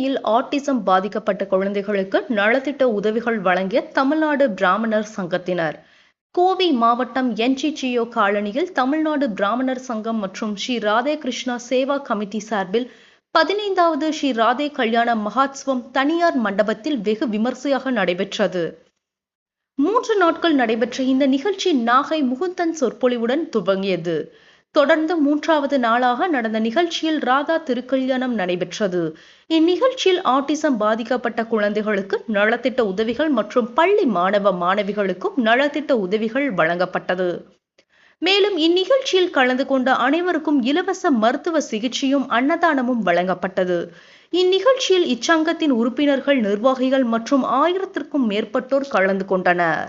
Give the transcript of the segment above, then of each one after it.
கோவையில் ஆட்டிசம் பாதிக்கப்பட்ட குழந்தைகளுக்கு நலத்திட்ட உதவிகள் வழங்கிய தமிழ்நாடு பிராமணர் சங்கத்தினர். கோவை மாவட்டம் என்ஜிஜிஓ காலனியில் தமிழ்நாடு பிராமணர் சங்கம் மற்றும் ஸ்ரீ ராதே கிருஷ்ணா சேவா கமிட்டி சார்பில் பதினைந்தாவது ஸ்ரீ ராதே கல்யாண மகாத்ஸ்வம் தனியார் மண்டபத்தில் வெகு விமர்சையாக நடைபெற்றது. மூன்று நாட்கள் நடைபெற்ற இந்த நிகழ்ச்சி நாகை முகுந்தன் சொற்பொழிவுடன் துவங்கியது. தொடர்ந்து மூன்றாவது நாளாக நடந்த நிகழ்ச்சியில் ராதா திருக்கல்யாணம் நடைபெற்றது. இந்நிகழ்ச்சியில் ஆட்டிசம் பாதிக்கப்பட்ட குழந்தைகளுக்கு நலத்திட்ட உதவிகள் மற்றும் பள்ளி மாணவ மாணவிகளுக்கும் நலத்திட்ட உதவிகள் வழங்கப்பட்டது. மேலும் இந்நிகழ்ச்சியில் கலந்து கொண்ட அனைவருக்கும் இலவச மருத்துவ சிகிச்சையும் அன்னதானமும் வழங்கப்பட்டது. இந்நிகழ்ச்சியில் இச்சங்கத்தின் உறுப்பினர்கள் நிர்வாகிகள் மற்றும் ஆயிரத்திற்கும் மேற்பட்டோர் கலந்து கொண்டனர்.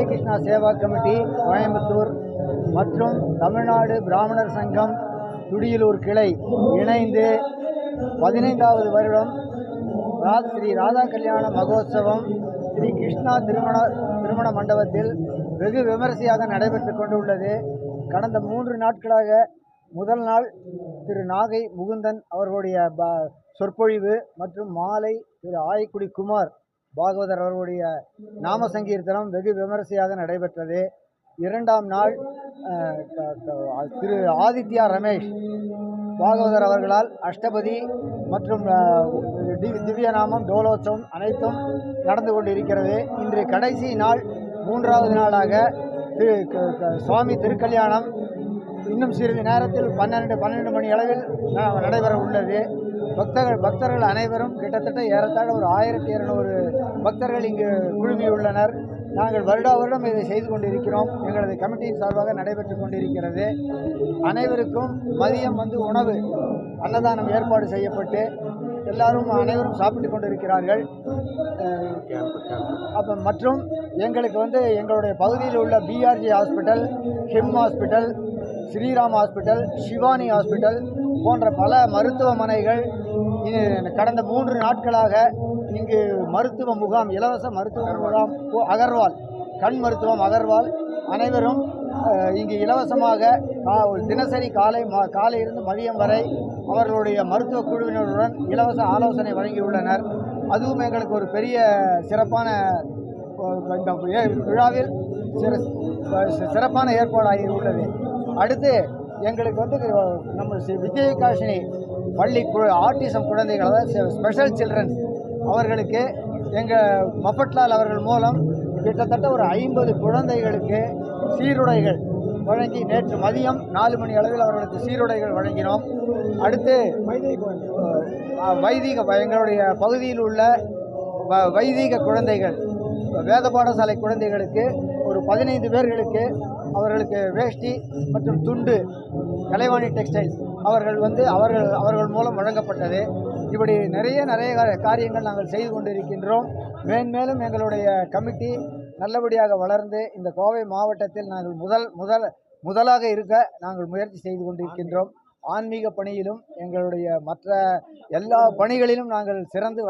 ராதே கிருஷ்ணா சேவா கமிட்டி கோயம்புத்தூர் மற்றும் தமிழ்நாடு பிராமணர் சங்கம் துடியலூர் கிளை இணைந்து பதினைந்தாவது வருடம் ஸ்ரீ ராதா கல்யாண மகோத்சவம் ஸ்ரீ கிருஷ்ணா திருமண திருமண மண்டபத்தில் வெகு விமரிசையாக நடைபெற்று கொண்டுள்ளது. கடந்த மூன்று நாட்களாக முதல் நாள் திரு நாகை முகுந்தன் அவர்களுடைய ப- சொற்பொழிவு மற்றும் மாலை திரு ஆயக்குடி குமார் பாகவதர் அவர்களுடைய நாம சங்கீர்த்தனம் வெகு விமரிசையாக நடைபெற்றது. இரண்டாம் நாள் திரு ஆதித்யா ரமேஷ் பாகவதர் அவர்களால் அஷ்டபதி மற்றும் திவ்யநாமம் டோலோத்சவம் அனைத்தும் நடந்து கொண்டிருக்கிறது. இன்று கடைசி நாள் மூன்றாவது நாளாக திரு சுவாமி திருக்கல்யாணம் இன்னும் சிறிது நேரத்தில் பன்னெண்டு பன்னெண்டு மணி அளவில் நடைபெற உள்ளது. பக்தர்கள் பக்தர்கள் அனைவரும் கிட்டத்தட்ட ஏறத்தாழ ஒரு ஆயிரத்தி இரநூறு பக்தர்கள் இங்கு குழுமியுள்ளனர். நாங்கள் வருடா வருடம் இதை செய்து கொண்டிருக்கிறோம். எங்களது கமிட்டியின் சார்பாக நடைபெற்று கொண்டிருக்கிறது. அனைவருக்கும் மதியம் வந்து உணவு அன்னதானம் ஏற்பாடு செய்யப்பட்டு எல்லாரும் அனைவரும் சாப்பிட்டு கொண்டிருக்கிறார்கள். அப்போ மற்றும் எங்களுக்கு வந்து எங்களுடைய பகுதியில் உள்ள PRG hospital him hospital Sriram hospital Sivani hospital போன்ற பல மருத்துவமனைகள் கடந்த மூன்று நாட்களாக இங்கு மருத்துவ முகாம் இலவச மருத்துவ முகாம் ஓ, அகர்வால் கண் மருத்துவம் அகர்வால் அனைவரும் இங்கு இலவசமாக தினசரி காலை மா காலையிலிருந்து மதியம் வரை அவர்களுடைய மருத்துவ குழுவினருடன் இலவச ஆலோசனை வழங்கியுள்ளனர். அதுவும் எங்களுக்கு ஒரு பெரிய சிறப்பான இந்த விழாவில் சிறப்பான ஏற்பாடாகி உள்ளது அடுத்து எங்களுக்கு வந்து நம்ம சி- விஜயகாஷினி பள்ளி கு ஆட்டிசம் குழந்தைகள் அதாவது ஸ்பெஷல் சில்ட்ரன்ஸ் அவர்களுக்கு எங்கள் மஃபட்லால் அவர்கள் மூலம் கிட்டத்தட்ட ஒரு ஐம்பது குழந்தைகளுக்கு சீருடைகள் வழங்கி நேற்று மதியம் நாலு மணி அளவில் அவர்களுக்கு சீருடைகள் வழங்கினோம். அடுத்து அஹ், வைதிக எங்களுடைய பகுதியில் உள்ள வ- வைதிக குழந்தைகள் வேத பாடசாலை குழந்தைகளுக்கு ஒரு பதினைந்து பேர்களுக்கு அவர்களுக்கு வேஷ்டி மற்றும் துண்டு கலைவாணி டெக்ஸ்டைல்ஸ் அவர்கள் வந்து அவர்கள் அவர்கள் மூலம் வழங்கப்பட்டது. இப்படி நிறைய நிறைய காரியங்கள் நாங்கள் செய்து கொண்டிருக்கின்றோம். மேன்மேலும் எங்களுடைய கமிட்டி நல்லபடியாக வளர்ந்து இந்த கோவை மாவட்டத்தில் நாங்கள் முதல் முதல் முதலாக இருக்க நாங்கள் முயற்சி செய்து கொண்டிருக்கின்றோம். ஆன்மீக பணியிலும் எங்களுடைய மற்ற எல்லா பணிகளிலும் நாங்கள் சிறந்து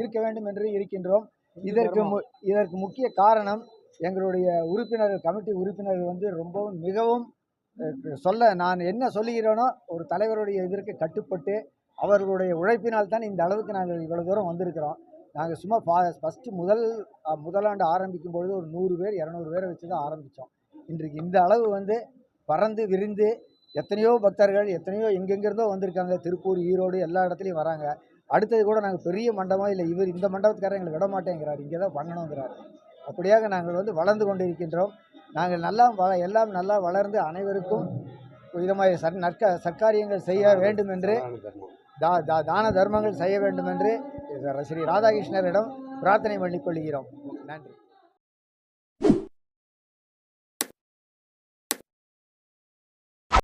இருக்க வேண்டும் என்று இருக்கின்றோம். இதற்கு மு இதற்கு முக்கிய காரணம் எங்களுடைய உறுப்பினர்கள் கமிட்டி உறுப்பினர்கள் வந்து ரொம்பவும் மிகவும் சொல்ல நான் என்ன சொல்லுகிறேனோ ஒரு தலைவருடைய இதற்கு கட்டுப்பட்டு அவர்களுடைய உழைப்பினால் தான் இந்த அளவுக்கு நாங்கள் இவ்வளோ தூரம் வந்திருக்கிறோம். நாங்கள் சும்மா ஃபா ஃபஸ்ட்டு முதல் முதலாண்டு ஆரம்பிக்கும் பொழுது ஒரு நூறு பேர் இரநூறு பேரை வச்சு தான் ஆரம்பித்தோம். இன்றைக்கு இந்த அளவு வந்து பறந்து விரிந்து எத்தனையோ பக்தர்கள் எத்தனையோ எங்கெங்கிருந்தோ வந்திருக்காங்க. திருப்பூர் ஈரோடு எல்லா இடத்துலையும் வராங்க. அடுத்தது கூட நாங்கள் பெரிய மண்டபம் இல்லை இவர் இந்த மண்டபத்துக்காரர் எங்களை விட மாட்டேங்கிறார். இங்கே தான் பண்ணணுங்கிறார் அப்படியாக நாங்கள் வந்து வளர்ந்து கொண்டிருக்கின்றோம். நாங்கள் நல்லா வள எல்லாம் நல்லா வளர்ந்து அனைவருக்கும் விதமாக சர் நற்க சற்காரியங்கள் செய்ய வேண்டும் என்று தா தா- தான தர்மங்கள் செய்ய வேண்டும் என்று ஸ்ரீ ராதாகிருஷ்ணரிடம் பிரார்த்தனை பண்ணிக்கொள்கிறோம் நன்றி.